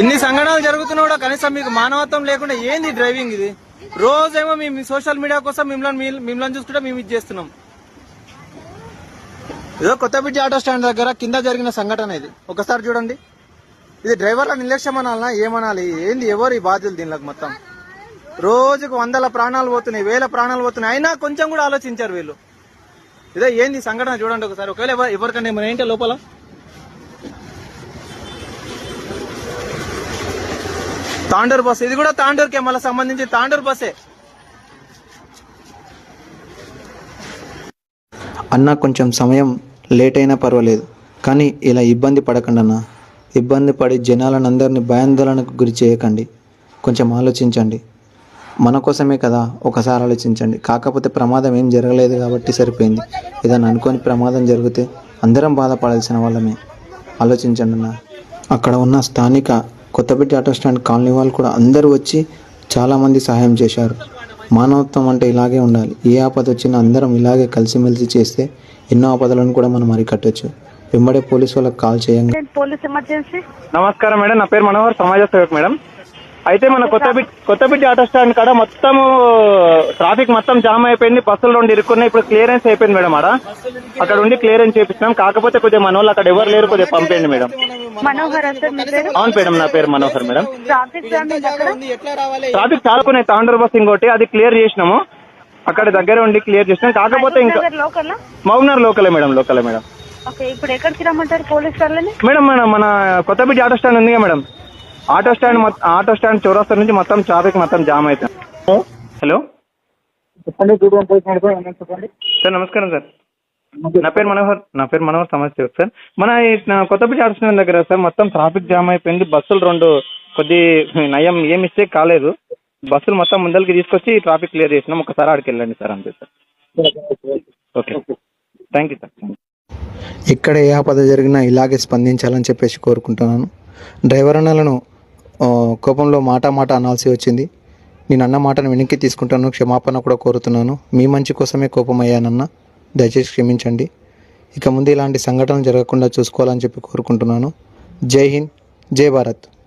ఇన్ని సంఘటనలు జరుగుతున్నా కూడా కనీసం మీకు మానవత్వం లేకుండా ఏంది డ్రైవింగ్ ఇది? రోజేమో మేము సోషల్ మీడియా కోసం మిమ్మల్ని మిమ్మల్ని చూసుకుంటే మేము ఇది చేస్తున్నాం. ఏదో కొత్తపేట ఆటో స్టాండ్ దగ్గర కింద జరిగిన సంఘటన ఇది. ఒకసారి చూడండి. ఇది డ్రైవర్ల నిర్లక్ష్యం అనాలనా? ఏమనాలి? ఏంది ఎవరు ఈ బాధ్యులు దీనిలోకి మొత్తం? రోజుకు వందల ప్రాణాలు పోతున్నాయి వేల ప్రాణాలు పోతున్నాయి. అయినా కొంచెం కూడా ఆలోచించారు వీళ్ళు. ఇదే ఏంది సంఘటన చూడండి ఒకసారి. ఒకవేళ ఎవరికన్నా ఏమైనా లోపల. తాండూర్ బస్ ఇది కూడా తాండూర్కే మళ్ళీ సంబంధించి తాండూర్ బస్సే. అన్న కొంచెం సమయం లేట్ అయినా పర్వాలేదు. కానీ ఇలా ఇబ్బంది పడకండి అన్న ఇబ్బంది పడి జనాలను అందరినీ భయాందోళనకు గురి చేయకండి. కొంచెం ఆలోచించండి. మన కోసమే కదా ఒకసారి ఆలోచించండి. కాకపోతే ప్రమాదం ఏం జరగలేదు కాబట్టి సరిపోయింది. ఏదైనా అనుకోని ప్రమాదం జరిగితే అందరం బాధపడాల్సిన వాళ్ళమే. ఆలోచించండి అన్న అక్కడ ఉన్న స్థానిక కొత్తపేట ఆటో స్టాండ్ కాలనీ వాళ్ళు కూడా అందరూ వచ్చి చాలామంది సహాయం చేశారు. మానవత్వం అంటే ఇలాగే ఉండాలి. ఏ ఆపద వచ్చినా అందరం ఇలాగే కలిసిమెలిసి చేస్తే ఎన్నో ఆపదలను కూడా మనం అరికట్టొచ్చు. వెంబడే పోలీసు వాళ్ళకి కాల్ చేయండి. Police emergency? నమస్కారం మేడం. నా పేరు మనోహర్ సమాజ సేవక్ మేడం. అయితే మన కొత్తపేట కొత్తపేట ఆటో స్టాండ్ కాడ మొత్తం ట్రాఫిక్ మొత్తం జామ్ అయిపోయింది. బస్సులు రెండు ఇరుక్కున్నాయి. ఇప్పుడు క్లియరెన్స్ అయిపోయింది మేడం ఆడ. అక్కడ ఉండి క్లియరెన్స్ చేపిస్తున్నాం. కాకపోతే కొద్దిగా మన వాళ్ళు అక్కడ ఎవరు లేరు కొద్దిగా పంపేయండి మేడం. మనోహర్ అవును మేడం నా పేరు మనోహర్ మేడం. ట్రాఫిక్ చాలా ఉన్నాయి. తాండూర్ బస్ ఇంకోటి అది క్లియర్ చేసినాము. అక్కడ దగ్గర ఉండి క్లియర్ చేసినాం. కాకపోతే ఇంకా మౌనర్ లోకలే? మేడం లోకలే మేడం. ఇప్పుడు ఎక్కడికి రమ్మంటారు పోలీస్ వాళ్ళని? మేడం మన మన ఆటో స్టాండ్ ఉంది మేడం. ఆటో స్టాండ్ మొత్తం- ఆటో స్టాండ్ చౌరస్తా నుంచి మొత్తం ట్రాఫిక్ మొత్తం జామ్ అవుతుంది హలో? చెప్పండి చెప్పండి. సార్ నమస్కారం సార్. నా పేరు మనోహర్ నా పేరు మనోహర్ సమస్య సార్. మన ఈ నా కొత్తపేట ఆటో స్టాండ్ దగ్గర సార్ మొత్తం ట్రాఫిక్ జామ్ అయిపోయింది. బస్సులు రెండు కొద్ది నయం ఏ మిస్టేక్ కాలేదు. బస్సులు మొత్తం ముందరికి తీసుకొచ్చి ట్రాఫిక్ క్లియర్ చేసినాం. ఒకసారి ఆడికి వెళ్ళండి సార్ అంతే sir. Okay thank you sir. ఎక్కడ ఏ ఆపద జరిగినా ఇలాగే స్పందించాలని చెప్పేసి కోరుకుంటున్నాను. డ్రైవర్ అన్నలను కోపంలో మాట మాట అనాల్సి వచ్చింది. నేను అన్న మాటను వెనక్కి తీసుకుంటాను క్షమాపణ కూడా కోరుతున్నాను. మీ మంచి కోసమే కోపం అయ్యానన్న దయచేసి క్షమించండి. ఇక ముందు ఇలాంటి సంఘటనలు జరగకుండా చూసుకోవాలని చెప్పి కోరుకుంటున్నాను. జై హింద్ జై భారత్.